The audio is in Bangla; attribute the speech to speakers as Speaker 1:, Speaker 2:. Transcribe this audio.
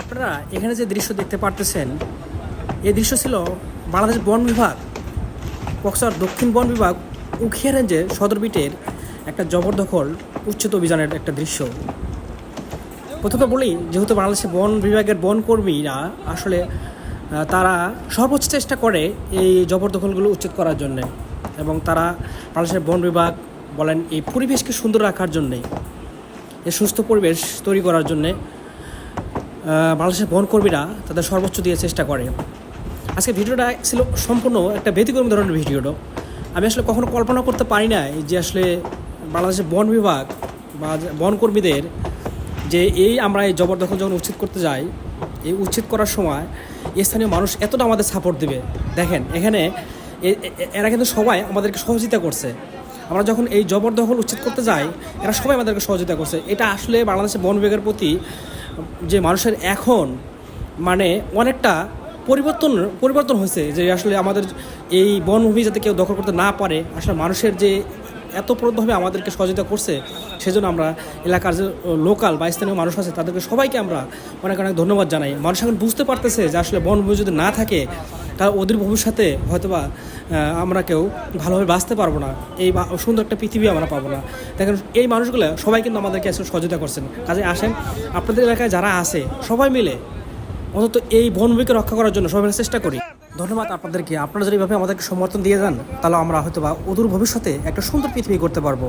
Speaker 1: আপনারা এখানে যে দৃশ্য দেখতে পারতেছেন, এই দৃশ্য ছিল বাংলাদেশ বন বিভাগ কক্সবাজার দক্ষিণ বন বিভাগ উখিয়া রেঞ্জের সদর বিটের একটা জবরদখল উচ্ছেদ অভিযানের একটা দৃশ্য। প্রথমে বলি, যেহেতু বাংলাদেশের বন বিভাগের বন কর্মীরা আসলে তারা সর্বোচ্চ চেষ্টা করে এই জবরদখলগুলো উচ্ছেদ করার জন্যে এবং তারা বাংলাদেশের বন বিভাগ বলেন এই পরিবেশকে সুন্দর রাখার জন্যে, এই সুস্থ পরিবেশ তৈরি করার জন্যে বাংলাদেশের বনকর্মীরা তাদের সর্বোচ্চ দিয়ে চেষ্টা করে। আজকে ভিডিওটা ছিল সম্পূর্ণ একটা ব্যতিক্রম ধরনের ভিডিওটা আমি আসলে কখনো কল্পনা করতে পারি না যে আসলে বাংলাদেশের বন বিভাগ বা বনকর্মীদের যে এই আমরা এই জবরদখল যখন উচ্ছেদ করতে যাই, এই উচ্ছেদ করার সময় স্থানীয় মানুষ এতটা আমাদের সাপোর্ট দেবে। দেখেন, এখানে এরা কিন্তু সবাই আমাদেরকে সহযোগিতা করছে। আমরা যখন এই জবরদখল উচ্ছেদ করতে যাই, এরা সবাই আমাদেরকে সহযোগিতা করছে। এটা আসলে বাংলাদেশের বন বিভাগের প্রতি যে মানুষের এখন মানে অনেকটা পরিবর্তন পরিবর্তন হয়েছে যে আসলে আমাদের এই বনভূমি যাতে কেউ দখল করতে না পারে, আসলে মানুষের যে এতপ্রদভাবে আমাদেরকে সহযোগিতা করছে, সেজন্য আমরা এলাকার যে লোকাল বা স্থানীয় মানুষ আছে, তাদেরকে সবাইকে আমরা অনেক অনেক ধন্যবাদ জানাই। মানুষ এখন বুঝতে পারতেছে যে আসলে বনভূমি যদি না থাকে তাহলে ওদের ভবিষ্যতে হয়তোবা আমরা কেউ ভালোভাবে বাঁচতে পারব না। এই সুন্দর একটা পৃথিবী আমরা পাবো না। দেখেন, এই মানুষগুলো সবাই কিন্তু আমাদেরকে আসলে সহযোগিতা করছেন। কাজে আসেন, আপনাদের এলাকায় যারা আছে, সবাই মিলে অন্তত এই বনভূমিকে রক্ষা করার জন্য সবাই চেষ্টা করি। ধন্যবাদ আপনাদেরকে। আপনারা যদি এইভাবে আমাদেরকে সমর্থন দিয়ে যান, তাহলে আমরা হয়তো বা অদূর ভবিষ্যতে একটা সুন্দর পৃথিবী করতে পারব।